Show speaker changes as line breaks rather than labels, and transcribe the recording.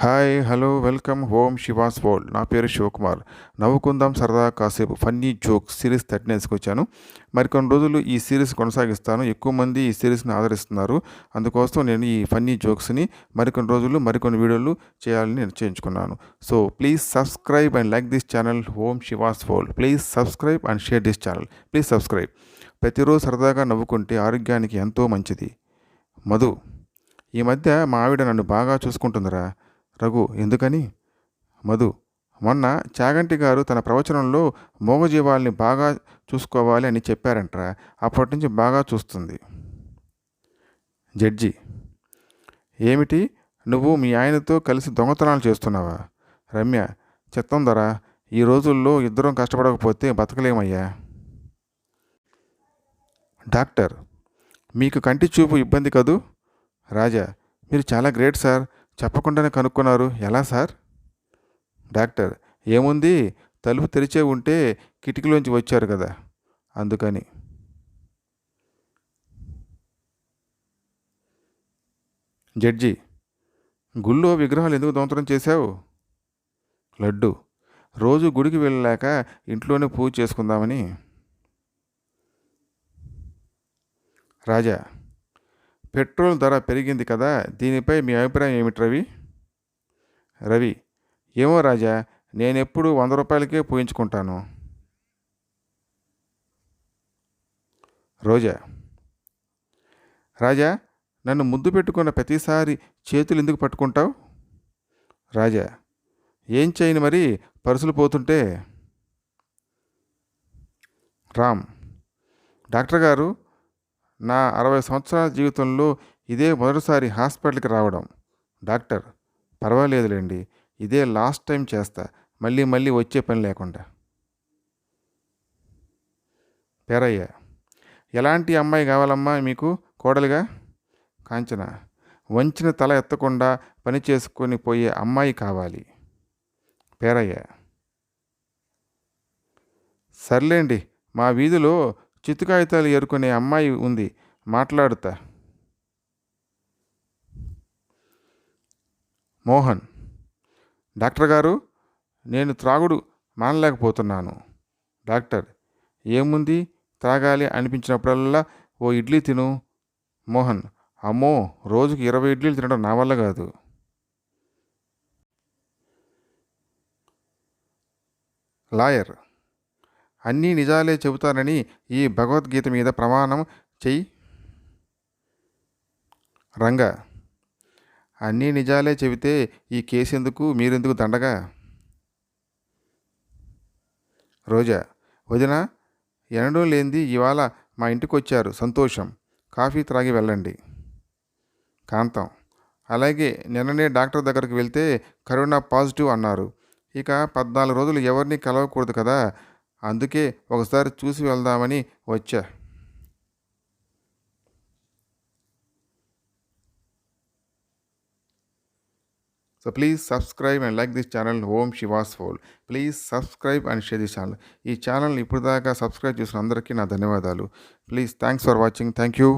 Hi hello welcome home Shiva's world నా పేరు శివకుమార్. నవ్వుకుందాం సరదా కాసేపు ఫన్నీ జోక్ సిరీస్ థర్టీ వచ్చాను. మరికొన్ని రోజులు ఈ సిరీస్ కొనసాగిస్తాను. ఎక్కువ మంది ఈ సిరీస్ని ఆదరిస్తున్నారు. అందుకోసం నేను ఈ ఫన్నీ జోక్స్ని మరికొన్ని రోజులు మరికొన్ని వీడియోలు చేయాలని నిశ్చయించుకున్నాను so please subscribe and like this channel. Home Shiva's world please subscribe and share this channel. Please subscribe. ప్రతిరోజు సరదాగా నవ్వుకుంటే ఆరోగ్యానికి ఎంతో మంచిది. మధు ఈ మధ్య మా ఆవిడ నన్ను బాగా చూసుకుంటుందిరా. రఘు ఎందుకని? మధు మొన్న చాగంటి గారు తన ప్రవచనంలో మోగజీవాల్ని బాగా చూసుకోవాలి అని చెప్పారంట అప్పటి నుంచి బాగా చూస్తుంది. జడ్జి ఏమిటి? నువ్వు మీ ఆయనతో కలిసి దొంగతనాలు చేస్తున్నావా? రమ్య చెత్తం ధర ఈ రోజుల్లో ఇద్దరం కష్టపడకపోతే బతకలేమయ్యా? డాక్టర్ మీకు కంటి చూపు ఇబ్బంది కదూ? రాజా మీరు చాలా గ్రేట్ సార్. చెప్పకుండానే కనుక్కున్నారు. ఎలా సార్? డాక్టర్ ఏముంది? తలుపు తెరిచే ఉంటే కిటికీలోంచి వచ్చారు కదా. అందుకని. జడ్జి గుళ్ళో విగ్రహాలు ఎందుకు దొంతరం చేశావు? లడ్డు రోజు గుడికి వెళ్ళలేక ఇంట్లోనే పూజ చేసుకుందామని. రాజా పెట్రోల్ ధర పెరిగింది కదా దీనిపై మీ అభిప్రాయం ఏమిటి రవి? రవి ఏమో రాజా నేను ఎప్పుడు వంద రూపాయలకే పోయించుకుంటాను. రోజా రాజా నన్ను ముద్దు పెట్టుకున్న ప్రతిసారి చేతులు ఎందుకు పట్టుకుంటావు? రాజా ఏం చేయని మరి? పరుసులు పోతుంటే. రామ్ డాక్టర్ గారు నా అరవై సంవత్సరాల జీవితంలో ఇదే మొదటిసారి హాస్పిటల్కి రావడం. డాక్టర్ పర్వాలేదులేండి. ఇదే లాస్ట్ టైం చేస్తా. మళ్ళీ మళ్ళీ వచ్చే పని లేకుండా. పేరయ్య ఎలాంటి అమ్మాయి కావాలమ్మా మీకు? కోడలుగా? కాంచన వంచిన తల ఎత్తకుండా పని చేసుకొని పోయే అమ్మాయి కావాలి. పేరయ్య సర్లేండి. మా వీధిలో చిత్తుకాగితాలు ఏరుకునే అమ్మాయి ఉంది. మాట్లాడుతా. మోహన్ డాక్టర్ గారు నేను త్రాగుడు మానలేకపోతున్నాను. డాక్టర్ ఏముంది? త్రాగాలి అనిపించినప్పుడల్లా ఓ ఇడ్లీ తిను. మోహన్ అమ్మో రోజుకి ఇరవై ఇడ్లీలు తినడం నా వల్ల కాదు. లాయర్ అన్నీ నిజాలే చెబుతానని ఈ భగవద్గీత మీద ప్రమాణం చెయ్యి. రంగా అన్నీ నిజాలే చెబితే ఈ కేసు ఎందుకు మీరెందుకు దండగా? రోజా వదిన ఎనడూ లేనిది ఇవాళ మా ఇంటికి వచ్చారు సంతోషం. కాఫీ త్రాగి వెళ్ళండి. కాంతం అలాగే నిన్ననే డాక్టర్ దగ్గరికి వెళ్తే కరోనా పాజిటివ్ అన్నారు. ఇక పద్నాలుగు రోజులు ఎవరిని కలవకూడదు కదా? అందుకే ఒకసారి చూసి వెళ్దామని వచ్చా. So please subscribe and like this channel home Shiva's pole please subscribe and share this channel ఈ ఛానల్ ఇప్పుడు దాకా సబ్స్క్రైబ్ చేసిన అందరికీ నా ధన్యవాదాలు. Please thanks for watching thank you